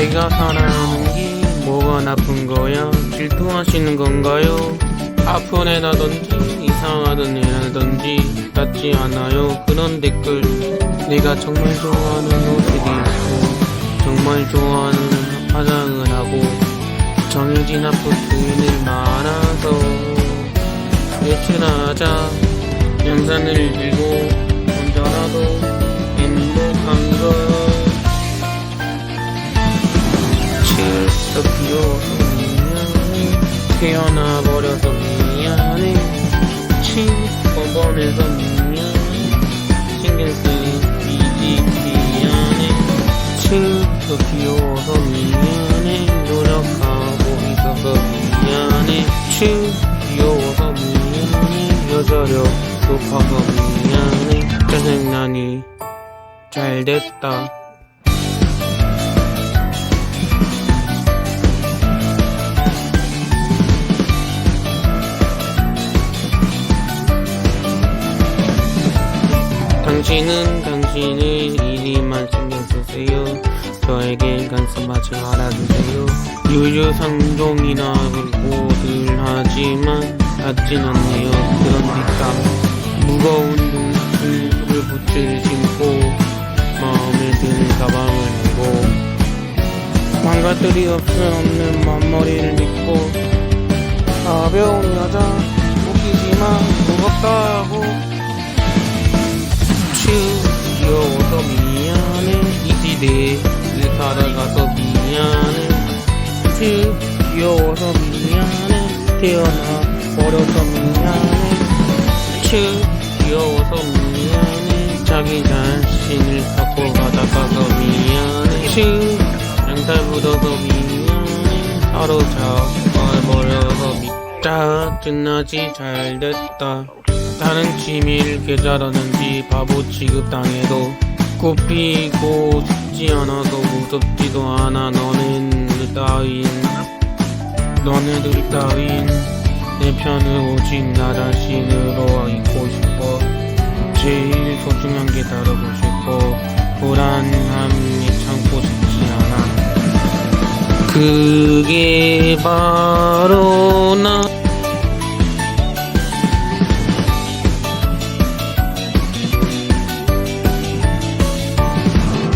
내가 사랑하는 게 뭐가 나쁜 거야? 질투하시는 건가요? 아픈 애라든지 이상하던 애라든지 닿지 않아요 그런 댓글 내가 정말 좋아하는 옷을 입고 정말 좋아하는 화장을 하고 정해진 아파트는 많아서 외출하자 영상을 들고 혼자라도 칠수 귀여워서 미안해 노력하고 있어서 미안해. 칠 귀여워서 미안해 여자력 높아서 미안해. 짜증나니. 잘됐다. 당신은 당신의 신경 쓰세요. 저에게 간섭하지 말아주세요. 유유상종이나 불고들 하지만 닿진 않네요. 그러니까 무거운 눈을 붓을 신고 마음에 드는 가방을 메고 망가뜨리 없는 앞머리를 믿고 가벼운 여자 웃기지만 무겁다고 귀여워서 미안해. 태어나 버려서 미안해. 츄 귀여워서 미안해. 자기 자신을 갖고 가다가서 미안해. 츄 양살 묻어서 미안해. 하루 잡아버려서 미. 짜증나지 잘됐다. 다른 취미를 계좌라는지 바보 취급당해도 꼽히고 싶지 않아서 무섭지도 않아. 너네들 따윈 너네들 따윈 내 편을 오직 나 자신으로 있고 싶어. 제일 소중한 게 다루고 싶어. 불안함이 참고 싶지 않아. 그게 바로 나.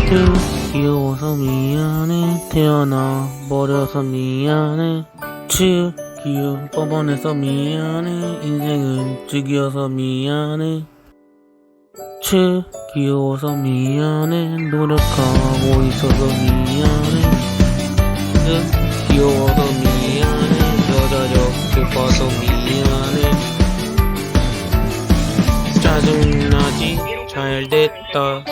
트 귀여워서 미안해. 태어나 버려서 미안해 치 귀여워 뻔뻔해서 미안해. 인생을 즐겨서 미안해. 치 귀여워서 미안해. 노력하고 있어서 미안해. 트 귀여워서 미안해. 여자력 높아서 미안해. 짜증나지? 잘 됐다